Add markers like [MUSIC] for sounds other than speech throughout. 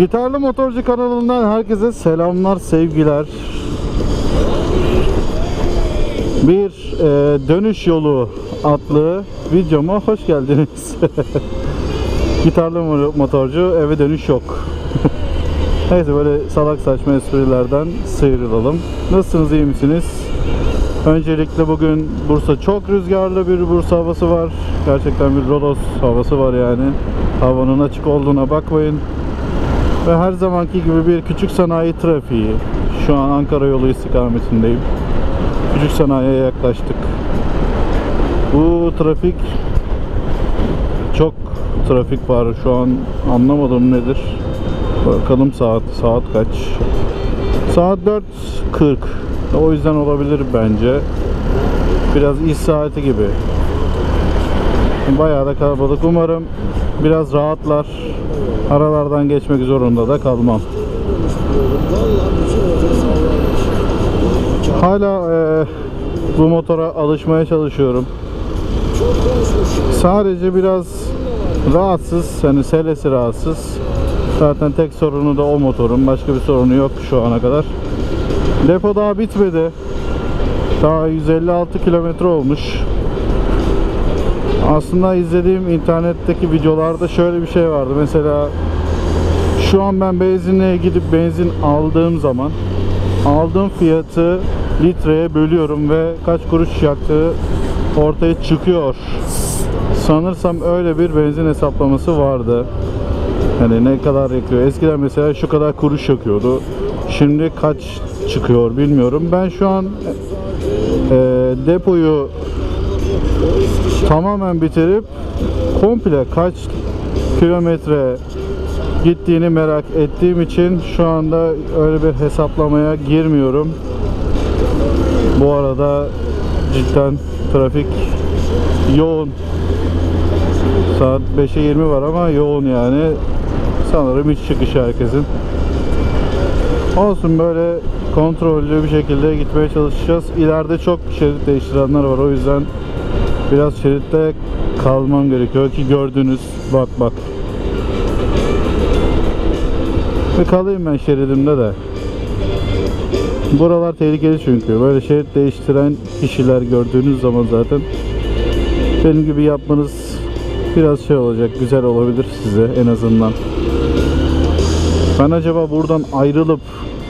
Gitarlı Motorcu kanalından herkese selamlar, sevgiler. Bir e, dönüş yolu adlı videoma hoş geldiniz. [LAUGHS] Gitarlı mo- motorcu eve dönüş yok. [LAUGHS] Neyse böyle salak saçma esprilerden sıyrılalım. Nasılsınız, iyi misiniz? Öncelikle bugün Bursa çok rüzgarlı bir Bursa havası var. Gerçekten bir Rodos havası var yani. Havanın açık olduğuna bakmayın. Ve her zamanki gibi bir küçük sanayi trafiği. Şu an Ankara yolu istikametindeyim. Küçük sanayiye yaklaştık. Bu trafik çok trafik var şu an anlamadım nedir. Bakalım saat saat kaç? Saat 4.40. O yüzden olabilir bence. Biraz iş saati gibi. Bayağı da kalabalık. Umarım biraz rahatlar. Aralardan geçmek zorunda da kalmam. Hala eee, bu motora alışmaya çalışıyorum. Sadece biraz rahatsız, yani selesi rahatsız. Zaten tek sorunu da o motorun. Başka bir sorunu yok şu ana kadar. Depo daha bitmedi. Daha 156 kilometre olmuş. Aslında izlediğim internetteki videolarda şöyle bir şey vardı. Mesela şu an ben benzinliğe gidip benzin aldığım zaman aldığım fiyatı litreye bölüyorum ve kaç kuruş yaktığı ortaya çıkıyor. Sanırsam öyle bir benzin hesaplaması vardı. Yani ne kadar yakıyor. Eskiden mesela şu kadar kuruş yakıyordu. Şimdi kaç çıkıyor bilmiyorum. Ben şu an e, depoyu tamamen bitirip komple kaç kilometre gittiğini merak ettiğim için şu anda öyle bir hesaplamaya girmiyorum. Bu arada cidden trafik yoğun. Saat 5'e 20 var ama yoğun yani. Sanırım iç çıkışı herkesin. Olsun böyle kontrollü bir şekilde gitmeye çalışacağız. İleride çok şerit değiştirenler var. O yüzden biraz şeritte kalmam gerekiyor ki gördünüz. Bak bak. Ve kalayım ben şeridimde de. Buralar tehlikeli çünkü. Böyle şerit değiştiren kişiler gördüğünüz zaman zaten benim gibi yapmanız biraz şey olacak, güzel olabilir size en azından. Ben acaba buradan ayrılıp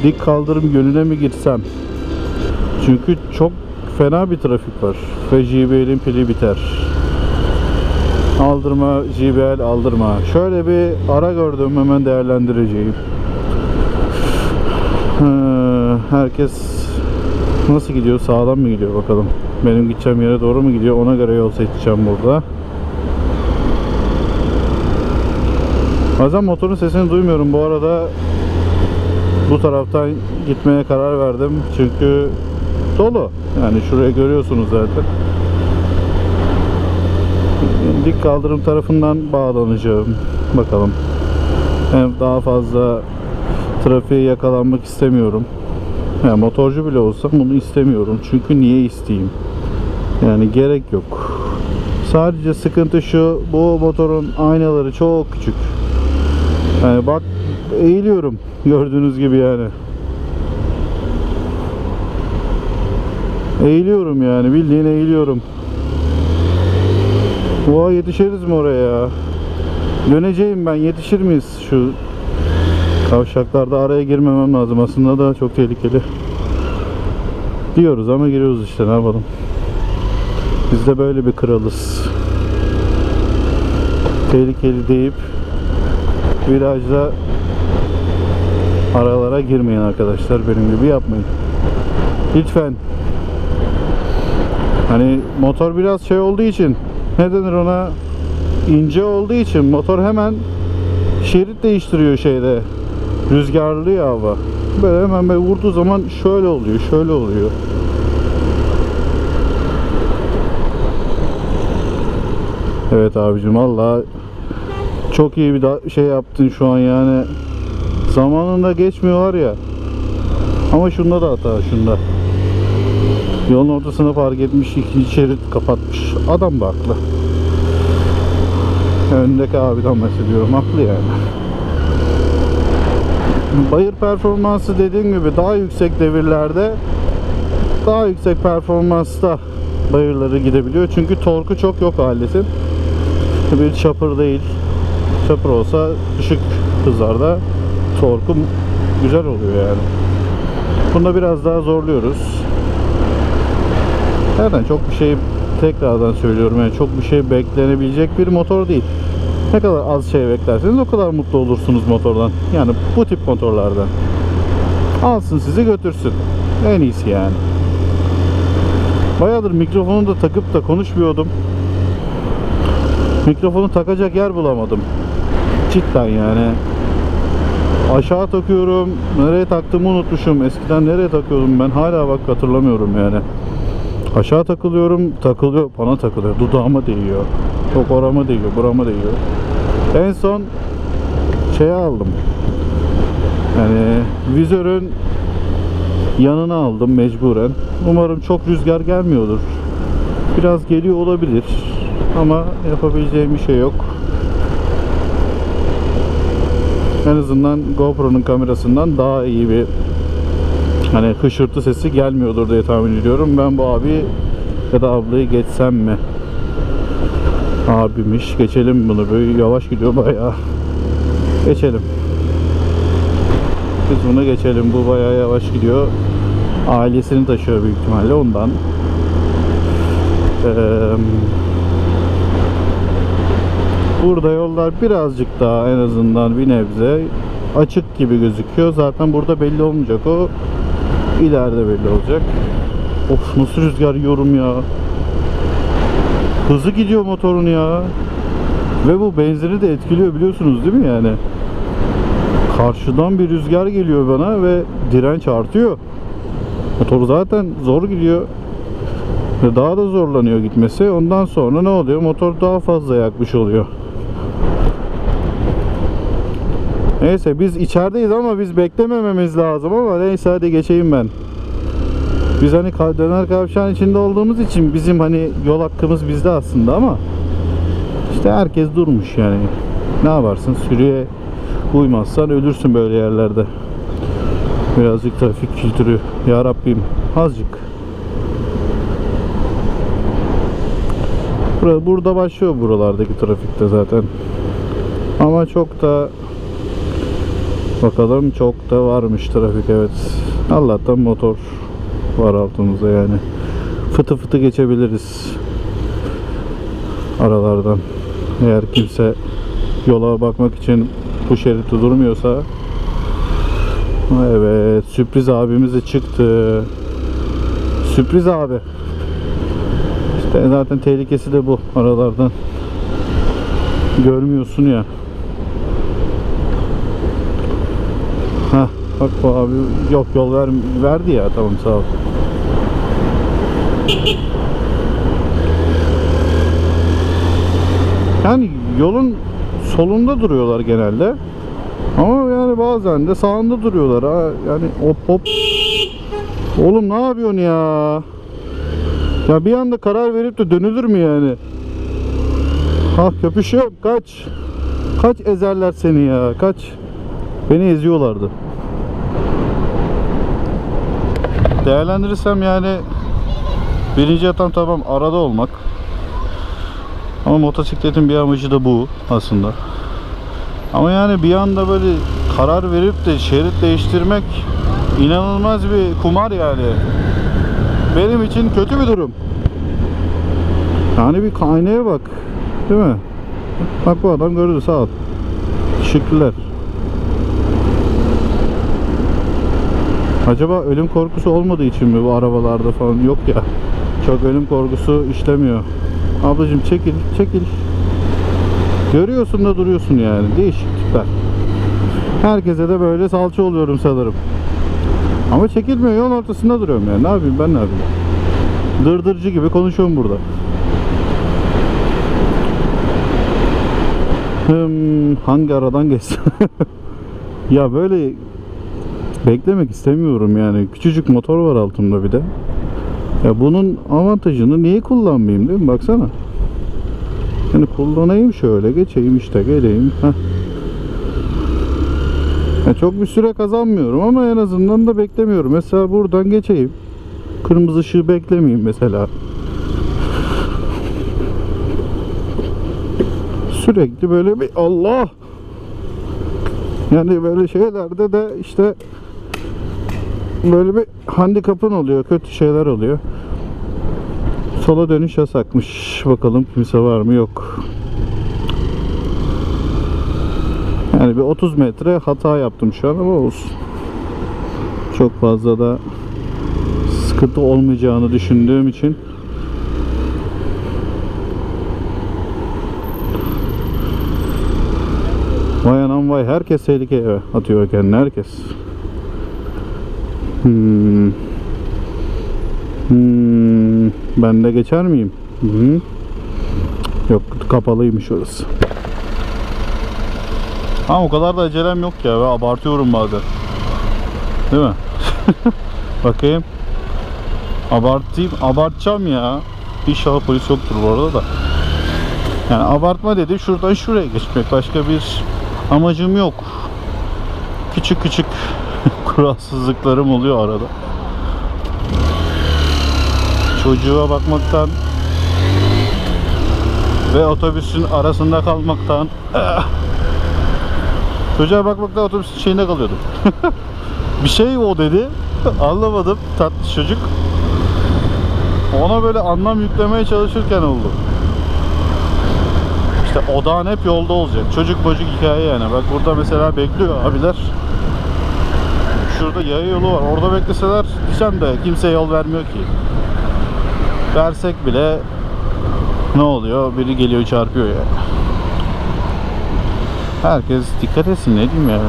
dik kaldırım yönüne mi gitsem? Çünkü çok fena bir trafik var. Ve JBL'in pili biter. Aldırma, JBL aldırma. Şöyle bir ara gördüm hemen değerlendireceğim. Ee, Herkes nasıl gidiyor? Sağdan mı gidiyor bakalım. Benim gideceğim yere doğru mu gidiyor? Ona göre yol seçeceğim burada. Bazen motorun sesini duymuyorum. Bu arada bu taraftan gitmeye karar verdim. Çünkü dolu. Yani şuraya görüyorsunuz zaten. Dik kaldırım tarafından bağlanacağım. Bakalım. Hem daha fazla trafiğe yakalanmak istemiyorum. Yani motorcu bile olsam bunu istemiyorum. Çünkü niye isteyeyim? Yani gerek yok. Sadece sıkıntı şu, bu motorun aynaları çok küçük. Yani bak eğiliyorum gördüğünüz gibi yani. Eğiliyorum yani bildiğin eğiliyorum. Oha yetişiriz mi oraya ya? Döneceğim ben yetişir miyiz şu kavşaklarda araya girmemem lazım aslında da çok tehlikeli. Diyoruz ama giriyoruz işte ne yapalım. Biz de böyle bir kralız. Tehlikeli deyip virajda aralara girmeyin arkadaşlar benim gibi yapmayın. Lütfen. Hani motor biraz şey olduğu için ne denir ona ince olduğu için motor hemen şerit değiştiriyor şeyde rüzgarlı ya hava. Böyle hemen böyle vurduğu zaman şöyle oluyor, şöyle oluyor. Evet abicim valla çok iyi bir şey yaptın şu an yani. Zamanında geçmiyorlar ya. Ama şunda da hata şunda. Yolun ortasına park etmiş, ikinci şerit kapatmış. Adam da haklı. Öndeki abiden bahsediyorum, haklı yani. Bayır performansı dediğim gibi daha yüksek devirlerde daha yüksek performansta bayırları gidebiliyor. Çünkü torku çok yok aletin. Bir chopper değil. Chopper olsa düşük hızlarda torku güzel oluyor yani. Bunda biraz daha zorluyoruz. Zaten çok bir şey tekrardan söylüyorum yani çok bir şey beklenebilecek bir motor değil. Ne kadar az şey beklerseniz o kadar mutlu olursunuz motordan. Yani bu tip motorlardan. Alsın sizi götürsün. En iyisi yani. Bayağıdır mikrofonu da takıp da konuşmuyordum. Mikrofonu takacak yer bulamadım. Cidden yani. Aşağı takıyorum. Nereye taktığımı unutmuşum. Eskiden nereye takıyordum ben hala bak hatırlamıyorum yani. Aşağı takılıyorum, takılıyor, bana takılıyor. Dudağıma değiyor. Çok orama değiyor, burama değiyor. En son şeye aldım. Yani vizörün yanına aldım mecburen. Umarım çok rüzgar gelmiyordur. Biraz geliyor olabilir. Ama yapabileceğim bir şey yok. En azından GoPro'nun kamerasından daha iyi bir hani hışırtı sesi gelmiyordur diye tahmin ediyorum. Ben bu abi ya da ablayı geçsem mi? Abimiş. Geçelim bunu. Böyle yavaş gidiyor bayağı. Geçelim. Biz bunu geçelim. Bu bayağı yavaş gidiyor. Ailesini taşıyor büyük ihtimalle ondan. Eee Burada yollar birazcık daha en azından bir nebze açık gibi gözüküyor. Zaten burada belli olmayacak o. ileride belli olacak. Of nasıl rüzgar yiyorum ya. Hızı gidiyor motorun ya. Ve bu benzini de etkiliyor biliyorsunuz değil mi yani? Karşıdan bir rüzgar geliyor bana ve direnç artıyor. Motor zaten zor gidiyor. Ve daha da zorlanıyor gitmesi. Ondan sonra ne oluyor? Motor daha fazla yakmış oluyor. Neyse biz içerideyiz ama biz beklemememiz lazım ama neyse hadi geçeyim ben. Biz hani döner kavşağın içinde olduğumuz için bizim hani yol hakkımız bizde aslında ama işte herkes durmuş yani. Ne yaparsın sürüye uymazsan ölürsün böyle yerlerde. Birazcık trafik kültürü ya Rabbim azıcık. Bura- Burada başlıyor buralardaki trafikte zaten. Ama çok da bakalım çok da varmış trafik evet. Allah'tan motor var altımızda yani. Fıtı fıtı geçebiliriz aralardan. Eğer kimse yola bakmak için bu şeritte durmuyorsa Evet sürpriz abimiz de çıktı. Sürpriz abi. İşte zaten tehlikesi de bu aralardan. Görmüyorsun ya. Ha bak bu abi yok yol ver, verdi ya tamam sağ ol. Yani yolun solunda duruyorlar genelde. Ama yani bazen de sağında duruyorlar ha. Yani hop hop. Oğlum ne yapıyorsun ya? Ya bir anda karar verip de dönülür mü yani? Ha köpüş yok kaç. Kaç ezerler seni ya kaç. Beni eziyorlardı. Değerlendirirsem yani birinci yatan tamam arada olmak. Ama motosikletin bir amacı da bu aslında. Ama yani bir anda böyle karar verip de şerit değiştirmek inanılmaz bir kumar yani. Benim için kötü bir durum. Yani bir kaynaya bak. Değil mi? Bak bu adam gördü sağ ol. Teşekkürler. Acaba ölüm korkusu olmadığı için mi bu arabalarda falan yok ya. Çok ölüm korkusu işlemiyor. Ablacım çekil, çekil. Görüyorsun da duruyorsun yani. Değişik tipler. Herkese de böyle salça oluyorum sanırım. Ama çekilmiyor yol ortasında duruyorum yani. Ne yapayım ben ne yapayım? Dırdırcı gibi konuşuyorum burada. Hmm, hangi aradan geçsem? [LAUGHS] ya böyle beklemek istemiyorum yani. Küçücük motor var altımda bir de. Ya bunun avantajını niye kullanmayayım değil mi? Baksana. Yani kullanayım şöyle geçeyim işte geleyim. Heh. Çok bir süre kazanmıyorum ama en azından da beklemiyorum. Mesela buradan geçeyim. Kırmızı ışığı beklemeyeyim mesela. Sürekli böyle bir Allah yani böyle şeylerde de işte böyle bir handikapın oluyor, kötü şeyler oluyor. Sola dönüş yasakmış. Bakalım kimse var mı? Yok. Yani bir 30 metre hata yaptım şu an ama olsun. Çok fazla da sıkıntı olmayacağını düşündüğüm için Vay anam vay herkes tehlikeye atıyor kendini herkes. Hmm. Hmm. Ben de geçer miyim? -hı. Yok kapalıymış orası. Ha o kadar da acelem yok ya. Ben abartıyorum bazen. Değil mi? [LAUGHS] Bakayım. Abartayım. Abartacağım ya. İnşallah polis yoktur bu arada da. Yani abartma dedi şuradan şuraya geçmek. Başka bir amacım yok. Küçük küçük [LAUGHS] kuralsızlıklarım oluyor arada. Çocuğa bakmaktan ve otobüsün arasında kalmaktan [LAUGHS] Çocuğa bakmaktan otobüsün şeyinde kalıyordum. [LAUGHS] bir şey o dedi. Anlamadım tatlı çocuk. Ona böyle anlam yüklemeye çalışırken oldu. İşte odağın hep yolda olacak. Çocuk bocuk hikaye yani. Bak burada mesela bekliyor abiler. Şurada yaya yolu var. Orada bekleseler diyeceğim de kimse yol vermiyor ki. Versek bile ne oluyor? Biri geliyor çarpıyor yani. Herkes dikkat etsin ne diyeyim ya.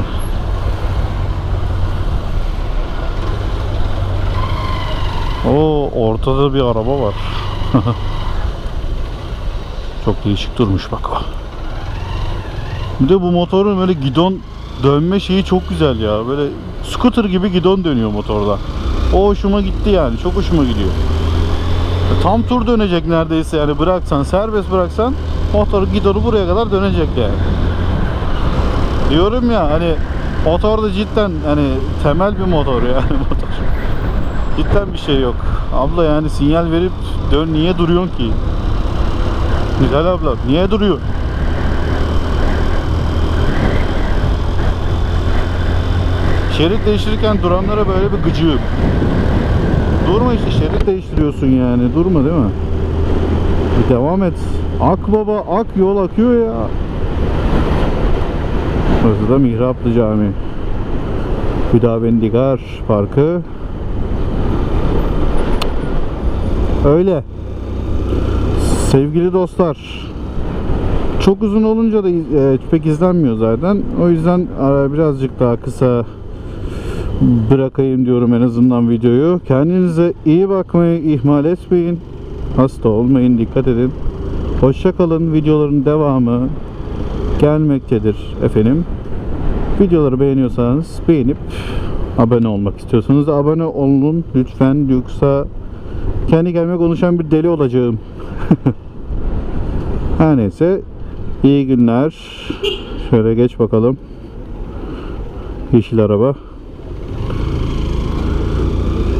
O ortada bir araba var. [LAUGHS] Çok değişik durmuş bak o. Bir de bu motorun böyle gidon dönme şeyi çok güzel ya. Böyle scooter gibi gidon dönüyor motorda. O hoşuma gitti yani. Çok hoşuma gidiyor. Tam tur dönecek neredeyse yani bıraksan serbest bıraksan motor gidonu buraya kadar dönecek yani. Diyorum ya hani motor da cidden hani temel bir motor yani [LAUGHS] motor. Cidden bir şey yok. Abla yani sinyal verip dön niye duruyorsun ki? Güzel abla niye duruyor? Şerit değiştirirken duranlara böyle bir gıcığım. Durma işte şerit değiştiriyorsun yani. Durma değil mi? Bir devam et. Ak baba ak yol akıyor ya. Burası da Mihraplı Cami. Hüdavendigar Parkı. Öyle. Sevgili dostlar. Çok uzun olunca da e, pek izlenmiyor zaten. O yüzden e, birazcık daha kısa bırakayım diyorum en azından videoyu. Kendinize iyi bakmayı ihmal etmeyin. Hasta olmayın, dikkat edin. Hoşça kalın. Videoların devamı gelmektedir efendim. Videoları beğeniyorsanız beğenip abone olmak istiyorsanız abone olun lütfen yoksa kendi gelme konuşan bir deli olacağım. [LAUGHS] Her neyse iyi günler. Şöyle geç bakalım. Yeşil araba.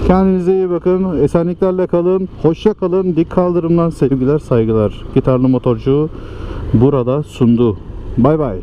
Kendinize iyi bakın. Esenliklerle kalın. Hoşça kalın. Dik kaldırımdan sevgiler, saygılar. Gitarlı motorcu burada sundu. Bay bay.